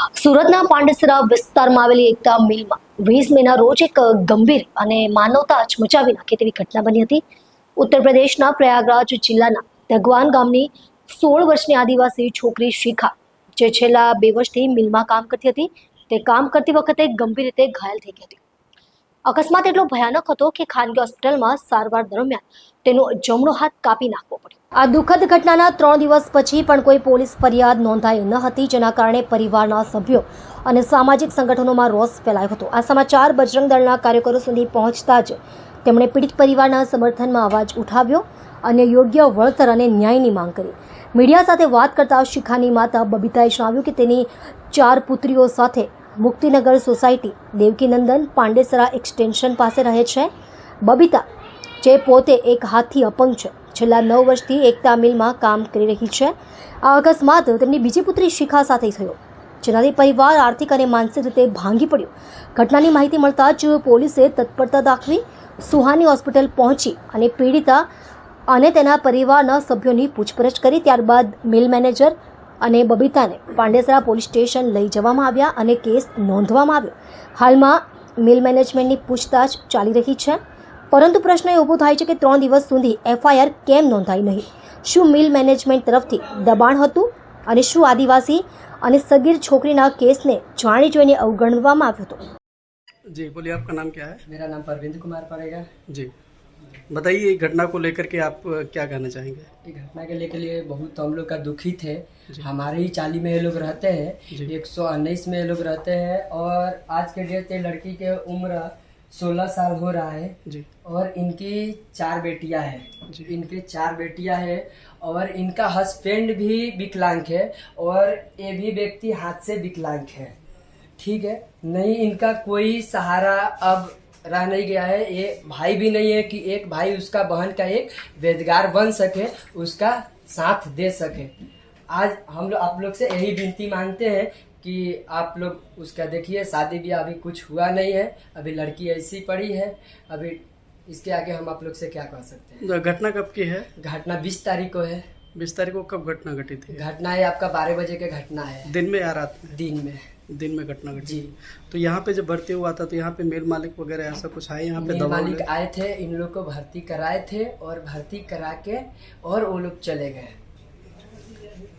સુરતના પાંડેસરા વિસ્તારમાં આવેલી એકતા મિલમાં વીસ મેના રોજ એક ગંભીર અને માનવતા અચમચાવી નાખે તેવી ઘટના બની હતી. ઉત્તર પ્રદેશના પ્રયાગરાજ જિલ્લાના ભગવાન ગામની સોળ વર્ષની આદિવાસી છોકરી શિખા, જે છેલ્લા બે વર્ષથી મિલમાં કામ કરતી હતી, તે કામ કરતી વખતે ગંભીર રીતે ઘાયલ થઈ ગઈ હતી. અકસ્માત એટલો ભયાનક હતો કે ખાનગી હોસ્પિટલમાં સારવાર દરમિયાન તેનો જમણો હાથ કાપી નાખવો પડ્યો. આ દુઃખદ ઘટનાના ત્રણ દિવસ પછી પણ કોઈ પોલીસ ફરિયાદ નોંધાઈ ન હતી, જેના કારણે પરિવારના સભ્યો અને સામાજિક સંગઠનોમાં રોષ ફેલાયો હતો. આ સમાચાર બજરંગ દળના કાર્યકરો સુધી પહોંચતા જ તેમણે પીડિત પરિવારના સમર્થનમાં અવાજ ઉઠાવ્યો અને યોગ્ય વળતર અને ન્યાયની માંગ કરી. મીડિયા સાથે વાત કરતા શિખાની માતા બબીતાએ જણાવ્યું કે તેની ચાર પુત્રીઓ સાથે મુક્તિનગર સોસાયટી દેવકીનંદન પાંડેસરા એક્સટેન્શન પાસે રહે છે. બબીતા, જે પોતે એક હાથથી અપંગ છે, છેલ્લા નવ વર્ષથી એકતા મિલમાં કામ કરી રહી છે. આ અકસ્માત તેમની બીજી પુત્રી શિખા સાથે થયો, જેનાથી પરિવાર આર્થિક અને માનસિક રીતે ભાંગી પડ્યો. ઘટનાની માહિતી મળતા જ પોલીસે તત્પરતા દાખવી સુહાની હોસ્પિટલ પહોંચી અને પીડિતા અને તેના પરિવારના સભ્યોની પૂછપરછ કરી. ત્યારબાદ મિલ મેનેજર અને બબીતાને પાંડેસરા પોલીસ સ્ટેશન લઈ જવામાં આવ્યા અને કેસ નોંધવામાં આવ્યો. હાલમાં મિલ મેનેજમેન્ટની પૂછતાછ ચાલી રહી છે. પરંતુ પ્રશ્ન એ ઊભો થાય છે કે ત્રણ દિવસ સુધી એફઆઈઆર કેમ નોંધાઈ નહીં? શું મિલ મેનેજમેન્ટ તરફથી દબાણ હતું? અને શું આદિવાસી અને સગીર છોકરીના કેસને જાણી જોઈને અવગણવામાં આવ્યો હતો? જી બોલીએ આપકા નામ ક્યા હૈ? મેરા નામ પરવિંદ કુમાર પડેગા જી. बताइए घटना को लेकर के आप क्या कहना चाहेंगे? घटना के लेके लिए बहुत हम लोग का दुखी थे। हमारे ही चाली में ये लोग रहते हैं एक सौ उन्नीस में ये लोग रहते हैं और आज के डेट लड़की के उम्र सोलह साल हो रहा है जी। और इनकी चार बेटियाँ हैं। इनके चार बेटियाँ हैं और इनका हस्बैंड भी विकलांग है और ये भी व्यक्ति हाथ से विकलांग है। ठीक है? नहीं इनका कोई सहारा अब रह नहीं गया है ये भाई भी नहीं है कि एक भाई उसका बहन का एक वेदगार बन सके उसका साथ दे सके। आज हम लोग आप लोग से यही विनती मांगते हैं कि आप लोग उसका देखिए शादी भी अभी कुछ हुआ नहीं है अभी लड़की ऐसी पड़ी है अभी इसके आगे हम आप लोग से क्या कह सकते हैं? तो घटना कब की है? घटना बीस तारीख को है। बीस तारीख को कब घटना घटी थी? घटना है आपका बारह बजे के घटना है। दिन में या रात में? दिन में। दिन में घटना घटी। जी। तो यहाँ पे जब भर्ती हुआ था तो यहाँ पे मेल मालिक वगैरह ऐसा कुछ आए यहाँ पे मेल मालिक आए थे इन लोग को भर्ती कराए थे और भर्ती करा के और वो लोग चले गए।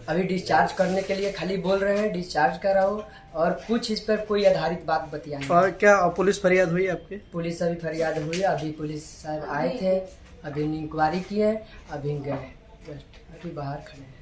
अभी डिस्चार्ज करने के लिए खाली बोल रहे हैं डिस्चार्ज कराओ और कुछ इस पर कोई आधारित बात बतिया और क्या पुलिस फरियाद हुई आपकी? पुलिस अभी फरियाद हुई अभी पुलिस साहब आए थे अभी इंक्वायरी किए अभी गए। अभी बाहर खड़े हैं।